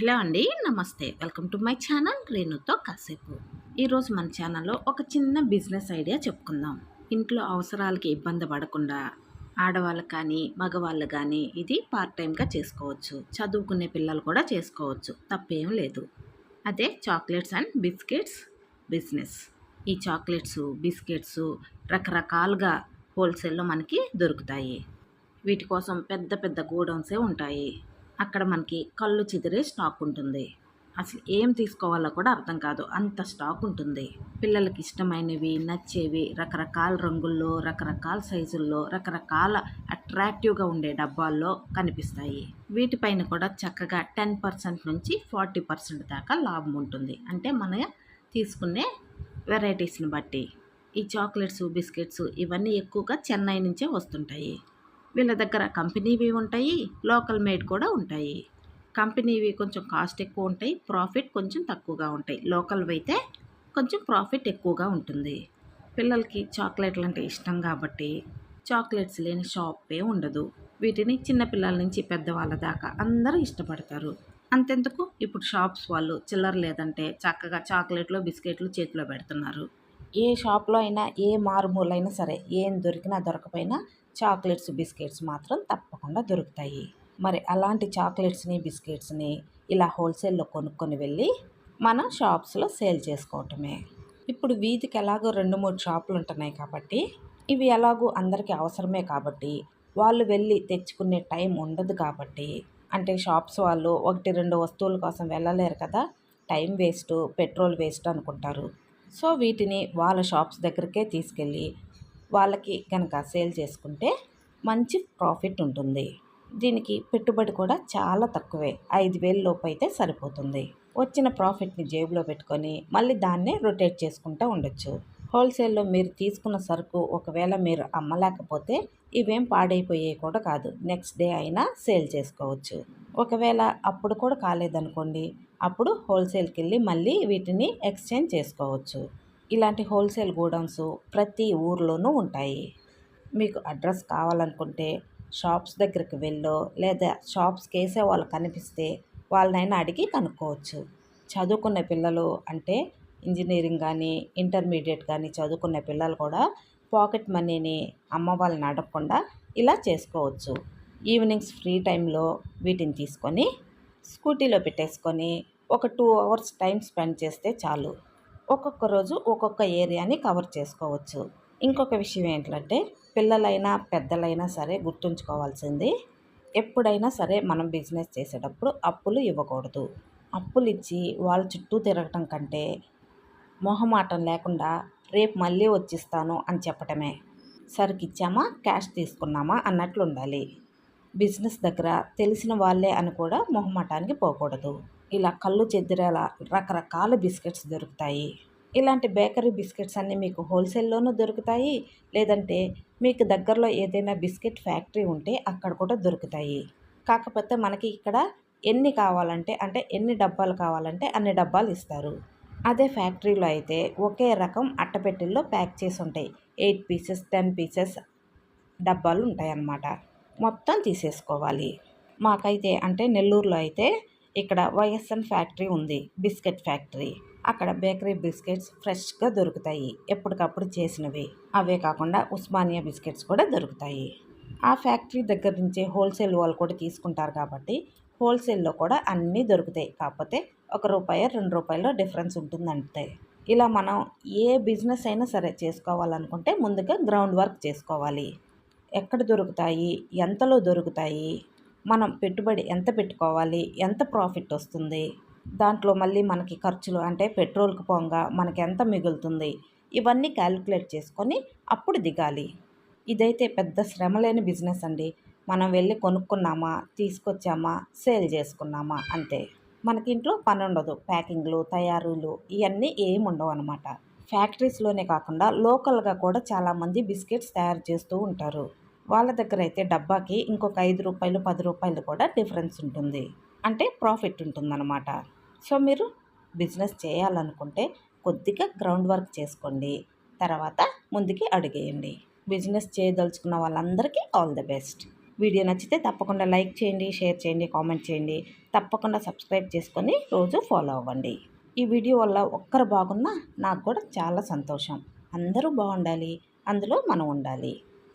Hello అండి నమస్తే. Welcome to my channel రేణుతో కాసేపు. ఈరోజు మన ఛానల్లో ఒక చిన్న బిజినెస్ ఐడియా చెప్పుకుందాం. ఇంట్లో అవసరాలకి ఇబ్బంది పడకుండా ఆడవాళ్ళు కానీ మగవాళ్ళు కానీ ఇది పార్ట్ టైంగా చేసుకోవచ్చు. చదువుకునే పిల్లలు కూడా చేసుకోవచ్చు. తప్పేం లేదు. అదే చాక్లెట్స్ అండ్ బిస్కెట్స్ బిజినెస్. ఈ చాక్లెట్స్ బిస్కెట్స్ రకరకాలుగా హోల్సేల్లో మనకి దొరుకుతాయి. వీటి కోసం పెద్ద పెద్ద గోడౌన్సే ఉంటాయి. అక్కడ మనకి కళ్ళు చెదిరే స్టాక్ ఉంటుంది. అసలు ఏం తీసుకోవాలో కూడా అర్థం కాదు. అంత స్టాక్ ఉంటుంది. పిల్లలకి ఇష్టమైనవి నచ్చేవి రకరకాల రంగుల్లో రకరకాల సైజుల్లో రకరకాల అట్రాక్టివ్గా ఉండే డబ్బాల్లో కనిపిస్తాయి. వీటిపైన కూడా చక్కగా టెన్ పర్సెంట్ నుంచి ఫార్టీ పర్సెంట్ దాకా లాభం ఉంటుంది. అంటే మన తీసుకునే వెరైటీస్ని బట్టి. ఈ చాక్లెట్స్ బిస్కెట్స్ ఇవన్నీ ఎక్కువగా చెన్నై నుంచే వస్తుంటాయి. వీళ్ళ దగ్గర కంపెనీవి ఉంటాయి లోకల్ మేడ్ కూడా ఉంటాయి. కంపెనీవి కొంచెం కాస్ట్ ఎక్కువ ఉంటాయి ప్రాఫిట్ కొంచెం తక్కువగా ఉంటాయి. లోకల్వి అయితే కొంచెం ప్రాఫిట్ ఎక్కువగా ఉంటుంది. పిల్లలకి చాక్లెట్లు అంటే ఇష్టం కాబట్టి చాక్లెట్స్ లేని షాపే ఉండదు. వీటిని చిన్నపిల్లల నుంచి పెద్దవాళ్ళ దాకా అందరూ ఇష్టపడతారు. అంతెందుకు? ఇప్పుడు షాప్స్ వాళ్ళు చిల్లర లేదంటే చక్కగా చాక్లెట్లు బిస్కెట్లు చేతిలో పెడుతున్నారు. ఏ షాప్లో అయినా ఏ మారుమూలైనా సరే ఏం దొరికినా దొరకపోయినా చాక్లెట్స్ బిస్కెట్స్ మాత్రం తప్పకుండా దొరుకుతాయి. మరి అలాంటి చాక్లెట్స్ని బిస్కెట్స్ని ఇలా హోల్సేల్లో కొనుక్కొని వెళ్ళి మనం షాప్స్లో సేల్ చేసుకోవటమే. ఇప్పుడు వీధికి ఎలాగో రెండు మూడు షాపులు ఉంటున్నాయి కాబట్టి ఇవి ఎలాగో అందరికీ అవసరమే కాబట్టి వాళ్ళు వెళ్ళి తెచ్చుకునే టైం ఉండదు కాబట్టి అంటే షాప్స్ వాళ్ళు ఒకటి రెండు వస్తువుల కోసం వెళ్ళలేరు కదా టైం వేస్ట్ పెట్రోల్ వేస్ట్ అనుకుంటారు. సో వీటిని వాళ్ళ షాప్స్ దగ్గరికే తీసుకెళ్ళి వాళ్ళకి కనుక సేల్ చేసుకుంటే మంచి ప్రాఫిట్ ఉంటుంది. దీనికి పెట్టుబడి కూడా చాలా తక్కువే. ఐదు వేల లోపు అయితే సరిపోతుంది. వచ్చిన ప్రాఫిట్ని జేబులో పెట్టుకొని మళ్ళీ దాన్నే రొటేట్ చేసుకుంటూ ఉండొచ్చు. హోల్సేల్లో మీరు తీసుకున్న సరుకు ఒకవేళ మీరు అమ్మలేకపోతే ఇవేం పాడైపోయే కూడా కాదు. నెక్స్ట్ డే అయినా సేల్ చేసుకోవచ్చు. ఒకవేళ అప్పుడు కూడా కాలేదనుకోండి అప్పుడు హోల్సేల్కి వెళ్ళి మళ్ళీ వీటిని ఎక్స్చేంజ్ చేసుకోవచ్చు. ఇలాంటి హోల్సేల్ గోడౌన్స్ ప్రతి ఊర్లోనూ ఉంటాయి. మీకు అడ్రస్ కావాలనుకుంటే షాప్స్ దగ్గరికి వెళ్ళో లేదా షాప్స్కి వేసే వాళ్ళు కనిపిస్తే వాళ్ళనైనా అడిగి కనుక్కోవచ్చు. చదువుకున్న పిల్లలు అంటే ఇంజనీరింగ్ కానీ ఇంటర్మీడియట్ కానీ చదువుకున్న పిల్లలు కూడా పాకెట్ మనీని అమ్మ వాళ్ళని అడగకుండా ఇలా చేసుకోవచ్చు. ఈవినింగ్స్ ఫ్రీ టైంలో వీటిని తీసుకొని స్కూటీలో పెట్టేసుకొని ఒక టూ అవర్స్ టైం స్పెండ్ చేస్తే చాలు. ఒక్కొక్క రోజు ఒక్కొక్క ఏరియాని కవర్ చేసుకోవచ్చు. ఇంకొక విషయం ఏంటంటే పిల్లలైనా పెద్దలైనా సరే గుర్తుంచుకోవాల్సింది ఎప్పుడైనా సరే మనం బిజినెస్ చేసేటప్పుడు అప్పులు ఇవ్వకూడదు. అప్పులు ఇచ్చి వాళ్ళ చుట్టూ తిరగటం కంటే మొహమాటం లేకుండా రేపు మళ్ళీ వచ్చిస్తాను అని చెప్పటమే. సరుకు ఇచ్చామా క్యాష్ తీసుకున్నామా? అన్నట్లు ఉండాలి బిజినెస్ దగ్గర తెలిసిన వాళ్ళే అని కూడా మొహమాటానికి పోకూడదు. ఇలా కళ్ళు చెద్దరేలా రకరకాల బిస్కెట్స్ దొరుకుతాయి. ఇలాంటి బేకరీ బిస్కెట్స్ అన్నీ మీకు హోల్సేల్లోనూ దొరుకుతాయి. లేదంటే మీకు దగ్గరలో ఏదైనా బిస్కెట్ ఫ్యాక్టరీ ఉంటే అక్కడ కూడా దొరుకుతాయి. కాకపోతే మనకి ఇక్కడ ఎన్ని కావాలంటే అంటే ఎన్ని డబ్బాలు కావాలంటే అన్ని డబ్బాలు ఇస్తారు. అదే ఫ్యాక్టరీలో అయితే ఒకే రకం అట్టపెట్టెల్లో ప్యాక్ చేసి ఉంటాయి. ఎయిట్ పీసెస్ టెన్ పీసెస్ డబ్బాలు ఉంటాయి అన్నమాట మొత్తం తీసేసుకోవాలి. మాకైతే అంటే నెల్లూరులో అయితే ఇక్కడ వైఎస్ఎన్ ఫ్యాక్టరీ ఉంది బిస్కెట్ ఫ్యాక్టరీ. అక్కడ బేకరీ బిస్కెట్స్ ఫ్రెష్గా దొరుకుతాయి ఎప్పటికప్పుడు చేసినవి. అవే కాకుండా ఉస్మానియా బిస్కెట్స్ కూడా దొరుకుతాయి. ఆ ఫ్యాక్టరీ దగ్గర నుంచే హోల్సేల్ వాళ్ళు కూడా తీసుకుంటారు కాబట్టి హోల్సేల్లో కూడా అన్నీ దొరుకుతాయి. కాకపోతే ఒక రూపాయి రెండు రూపాయలు డిఫరెన్స్ ఉంటుందంటే. ఇలా మనం ఏ బిజినెస్ అయినా సరే చేసుకోవాలనుకుంటే ముందుగా గ్రౌండ్ వర్క్ చేసుకోవాలి. ఎక్కడ దొరుకుతాయి ఎంతలో దొరుకుతాయి మనం పెట్టుబడి ఎంత పెట్టుకోవాలి? ఎంత ప్రాఫిట్ వస్తుంది? దాంట్లో మళ్ళీ మనకి ఖర్చులు అంటే పెట్రోల్కి పోగా మనకి ఎంత మిగులుతుంది? ఇవన్నీ క్యాలిక్యులేట్ చేసుకొని అప్పుడు దిగాలి. ఇదైతే పెద్ద శ్రమ లేని బిజినెస్ అండి. మనం వెళ్ళి కొనుక్కున్నామా? తీసుకొచ్చామా? సేల్ చేసుకున్నామా? అంతే. మనకి ఇంట్లో పని ఉండదు ప్యాకింగ్లు తయారులు ఇవన్నీ ఏమి ఉండవు అనమాట ఫ్యాక్టరీస్లోనే కాకుండా లోకల్గా కూడా చాలామంది బిస్కెట్స్ తయారు చేస్తూ ఉంటారు. వాళ్ళ దగ్గర అయితే డబ్బాకి ఇంకొక ఐదు రూపాయలు పది రూపాయలు కూడా డిఫరెన్స్ ఉంటుంది. అంటే ప్రాఫిట్ ఉంటుందన్నమాట. సో మీరు బిజినెస్ చేయాలనుకుంటే కొద్దిగా గ్రౌండ్ వర్క్ చేసుకోండి. తర్వాత ముందుకి అడిగేయండి. బిజినెస్ చేయదలుచుకున్న వాళ్ళందరికీ ఆల్ ది బెస్ట్. వీడియో నచ్చితే తప్పకుండా లైక్ చేయండి షేర్ చేయండి కామెంట్ చేయండి. తప్పకుండా సబ్స్క్రైబ్ చేసుకొని రోజు ఫాలో అవ్వండి. ఈ వీడియో వల్ల ఒక్కరు బాగున్నా నాకు కూడా చాలా సంతోషం. అందరూ బాగుండాలి. అందులో మనం ఉండాలి.